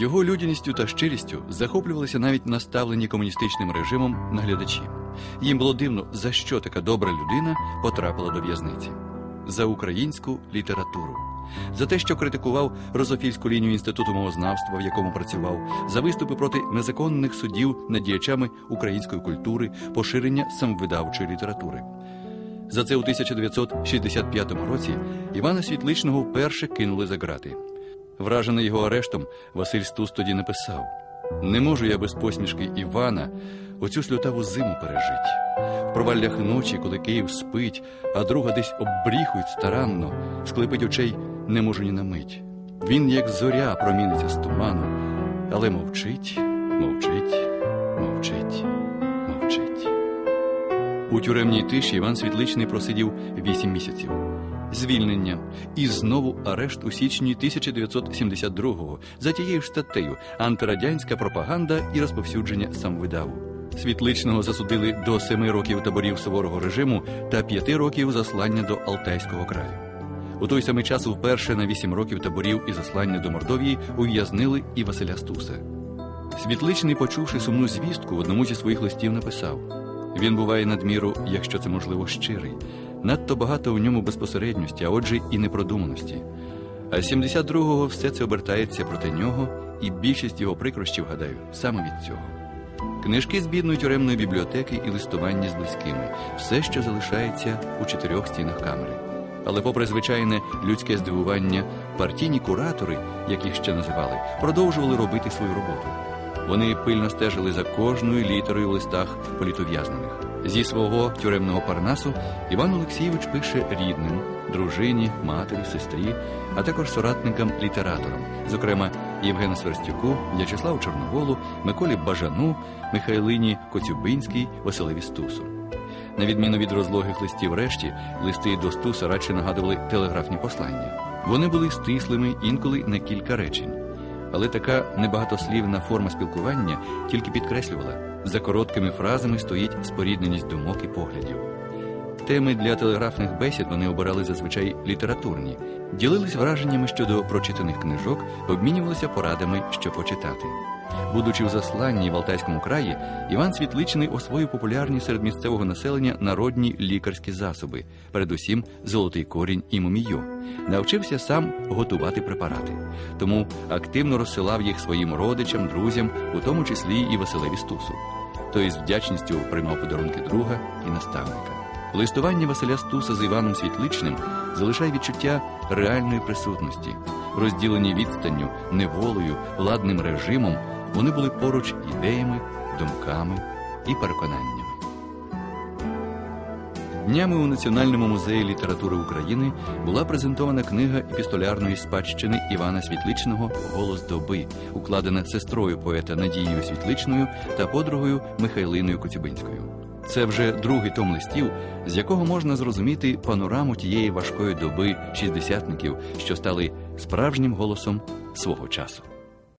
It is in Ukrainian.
Його людяністю та щирістю захоплювалися навіть наставлені комуністичним режимом наглядачі. Їм було дивно, за що така добра людина потрапила до в'язниці за українську літературу, за те, що критикував розофільську лінію інституту мовознавства, в якому працював, за виступи проти незаконних судів над діячами української культури, поширення самовидавчої літератури. За це у 1965 році Івана Світличного вперше кинули за грати. Вражений його арештом, Василь Стус тоді написав: Не можу я без посмішки Івана оцю сльотаву зиму пережить. В проваллях ночі, коли Київ спить, а друга десь обріхують старанно, склепить очей не можу ні на мить. Він, як зоря, проміниться з туману, але мовчить, мовчить, мовчить, мовчить. У тюремній тиші Іван Світличний просидів вісім місяців. Звільнення і знову арешт у січні 1972-го за тією ж статтею антирадянська пропаганда і розповсюдження самовидаву. Світличного засудили до семи років таборів суворого режиму та п'яти років заслання до Алтайського краю. У той самий час вперше на вісім років таборів і заслання до Мордовії ув'язнили і Василя Стуса. Світличний, почувши сумну звістку, в одному зі своїх листів написав: він буває надміру, якщо це можливо, щирий. Надто багато в ньому безпосередності, а отже, і непродуманості. А 72-го все це обертається проти нього, і більшість його прикрощів, гадаю, саме від цього. Книжки з бідної тюремної бібліотеки і листування з близькими все, що залишається у чотирьох стінах камери. Але, попри звичайне людське здивування, партійні куратори, як їх ще називали, продовжували робити свою роботу. Вони пильно стежили за кожною літерою в листах політов'язнених. Зі свого тюремного парнасу Іван Олексійович пише рідним, дружині, матері, сестрі, а також соратникам-літераторам, зокрема Євгену Сверстюку, В'ячеславу Чорноволу, Миколі Бажану, Михайлині Коцюбинській, Василеві Стусу. На відміну від розлогих листів решті, листи до Стуса радше нагадували телеграфні послання. Вони були стислими інколи на кілька речень. Але така небагатослівна форма спілкування тільки підкреслювала, за короткими фразами стоїть спорідненість думок і поглядів. Теми для телеграфних бесід вони обирали зазвичай літературні, ділились враженнями щодо прочитаних книжок, обмінювалися порадами, що почитати. Будучи в засланні в Алтайському краї, Іван Світличний освоїв популярні серед місцевого населення народні лікарські засоби, передусім золотий корінь і мумію. Навчився сам готувати препарати, тому активно розсилав їх своїм родичам, друзям, у тому числі і Василеві Стусу. Той з вдячністю приймав подарунки друга і наставника. Листування Василя Стуса з Іваном Світличним залишає відчуття реальної присутності, розділені відстанню, неволею, ладним режимом. Вони були поруч ідеями, думками і переконаннями. Днями у Національному музеї літератури України була презентована книга епістолярної спадщини Івана Світличного Голос доби, укладена сестрою поета Надією Світличною та подругою Михайлиною Коцюбинською. Це вже другий том листів, з якого можна зрозуміти панораму тієї важкої доби шістдесятників, що стали справжнім голосом свого часу.